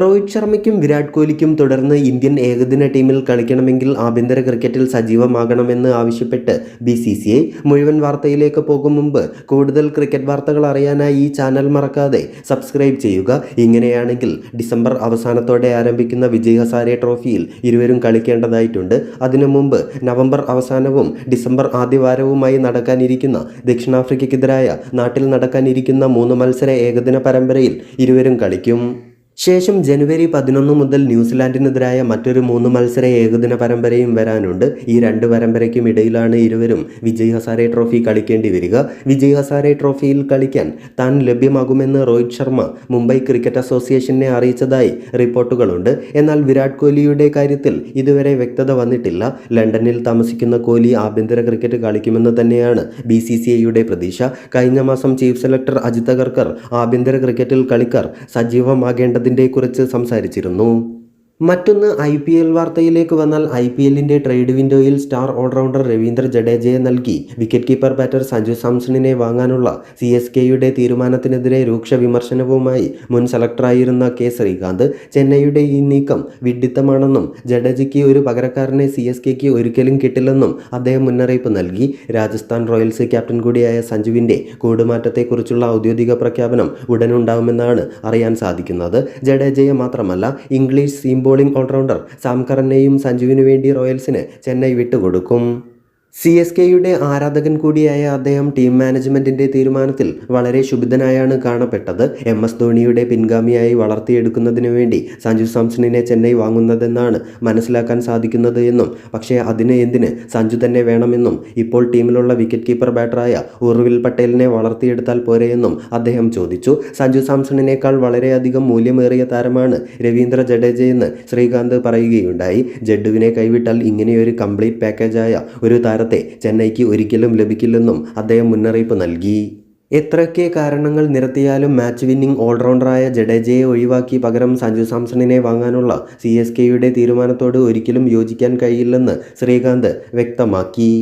രോഹിത് ശർമ്മയ്ക്കും വിരാട് കോഹ്ലിക്കും തുടർന്ന് ഇന്ത്യൻ ഏകദിന ടീമിൽ കളിക്കണമെങ്കിൽ ആഭ്യന്തര ക്രിക്കറ്റിൽ സജീവമാകണമെന്ന് ആവശ്യപ്പെട്ട് ബി സി സി ഐ മുഴുവൻ വാർത്തയിലേക്ക് പോകും മുമ്പ് കൂടുതൽ ക്രിക്കറ്റ് വാർത്തകൾ അറിയാനായി ഈ ചാനൽ മറക്കാതെ സബ്സ്ക്രൈബ് ചെയ്യുക. ഇങ്ങനെയാണെങ്കിൽ ഡിസംബർ അവസാനത്തോടെ ആരംഭിക്കുന്ന വിജയ് ഹസാരെ ട്രോഫിയിൽ ഇരുവരും കളിക്കേണ്ടതായിട്ടുണ്ട്. അതിനു മുമ്പ് നവംബർ അവസാനവും ഡിസംബർ ആദ്യവാരവുമായി നടക്കാനിരിക്കുന്ന ദക്ഷിണാഫ്രിക്കയ്ക്കെതിരായ നാട്ടിൽ നടക്കാനിരിക്കുന്ന മൂന്ന് മത്സര ഏകദിന പരമ്പരയിൽ ഇരുവരും കളിക്കും. ശേഷം ജനുവരി പതിനൊന്ന് മുതൽ ന്യൂസിലാൻഡിനെതിരായ മറ്റൊരു മൂന്ന് മത്സര ഏകദിന പരമ്പരയും വരാനുണ്ട്. ഈ രണ്ട് പരമ്പരയ്ക്കും ഇടയിലാണ് ഇരുവരും വിജയ് ഹസാരെ ട്രോഫി കളിക്കേണ്ടി വരിക. വിജയ് ഹസാരെ ട്രോഫിയിൽ കളിക്കാൻ താൻ ലഭ്യമാകുമെന്ന് രോഹിത് ശർമ്മ മുംബൈ ക്രിക്കറ്റ് അസോസിയേഷനെ അറിയിച്ചതായി റിപ്പോർട്ടുകളുണ്ട്. എന്നാൽ വിരാട് കോഹ്ലിയുടെ കാര്യത്തിൽ ഇതുവരെ വ്യക്തത വന്നിട്ടില്ല. ലണ്ടനിൽ താമസിക്കുന്ന കോഹ്ലി ആഭ്യന്തര ക്രിക്കറ്റ് കളിക്കുമെന്ന് തന്നെയാണ് ബി സി സി ഐയുടെ പ്രതീക്ഷ. കഴിഞ്ഞ മാസം ചീഫ് സെലക്ടർ അജിത് അഗർക്കർ ആഭ്യന്തര ക്രിക്കറ്റിൽ കളിക്കാർ സജീവമാകേണ്ടതിന്റെ കുറിച്ച് സംസാരിച്ചിരുന്നു. മറ്റൊന്ന് ഐ പി എൽ വാർത്തയിലേക്ക് വന്നാൽ ഐ പി എല്ലിന്റെ ട്രേഡ് വിൻഡോയിൽ സ്റ്റാർ ഓൾറൗണ്ടർ രവീന്ദ്ര ജഡേജയെ നൽകി. വിക്കറ്റ് കീപ്പർ ബാറ്റർ സഞ്ജു സാംസണിനെ വാങ്ങാനുള്ള സി എസ് കെയുടെ തീരുമാനത്തിനെതിരെ രൂക്ഷ വിമർശനവുമായി മുൻ സെലക്ടറായിരുന്ന കെ ശ്രീകാന്ത് ചെന്നൈയുടെ ഈ നീക്കം വിഡ്ഢിത്തമാണെന്നും ജഡേജയ്ക്ക് ഒരു പകരക്കാരനെ സി എസ് കെക്ക് ഒരിക്കലും കിട്ടില്ലെന്നും അദ്ദേഹം മുന്നറിയിപ്പ് നൽകി. രാജസ്ഥാൻ റോയൽസ് ക്യാപ്റ്റൻ കൂടിയായ സഞ്ജുവിന്റെ കൂടുമാറ്റത്തെക്കുറിച്ചുള്ള ഔദ്യോഗിക പ്രഖ്യാപനം ഉടനുണ്ടാവുമെന്നാണ് അറിയാൻ സാധിക്കുന്നത്. ജഡേജയെ മാത്രമല്ല English seam bowling all rounder സാംകറിനെയും സഞ്ജുവിനു വേണ്ടി റോയൽസിന് ചെന്നൈ വിട്ടുകൊടുക്കും. സി എസ് കെയുടെ ആരാധകൻ കൂടിയായ അദ്ദേഹം ടീം മാനേജ്മെന്റിന്റെ തീരുമാനത്തിൽ വളരെ ശുഭിതനായാണ് കാണപ്പെട്ടത്. എം എസ് ധോണിയുടെ പിൻഗാമിയായി വളർത്തിയെടുക്കുന്നതിനു വേണ്ടി സഞ്ജു സാംസണിനെ ചെന്നൈ വാങ്ങുന്നതെന്നാണ് മനസ്സിലാക്കാൻ സാധിക്കുന്നത് എന്നും പക്ഷേ അതിന് എന്തിന് സഞ്ജു തന്നെ വേണമെന്നും ഇപ്പോൾ ടീമിലുള്ള വിക്കറ്റ് കീപ്പർ ബാറ്ററായ ഉർവിൽ പട്ടേലിനെ വളർത്തിയെടുത്താൽ പോരെയെന്നും അദ്ദേഹം ചോദിച്ചു. സഞ്ജു സാംസണിനേക്കാൾ വളരെയധികം മൂല്യമേറിയ താരമാണ് രവീന്ദ്ര ജഡേജയെന്ന് ശ്രീകാന്ത് പറയുകയുണ്ടായി. ജഡ്ഡുവിനെ കൈവിട്ടാൽ ഇങ്ങനെയൊരു കംപ്ലീറ്റ് പാക്കേജായ ഒരു താരത്തെ ചെന്നൈക്ക് ഒരിക്കലും ലഭിക്കില്ലെന്നും അദ്ദേഹം മുന്നറിയിപ്പ് നൽകി. എത്രയൊക്കെ കാരണങ്ങൾ നിരത്തിയാലും മാച്ച് വിന്നിംഗ് ഓൾറൗണ്ടറായ ജഡേജയെ ഒഴിവാക്കി പകരം സഞ്ജു സാംസണിനെ വാങ്ങാനുള്ള സി എസ് കെയുടെ തീരുമാനത്തോട് ഒരിക്കലും യോജിക്കാൻ കഴിയില്ലെന്ന് ശ്രീകാന്ത് വ്യക്തമാക്കി.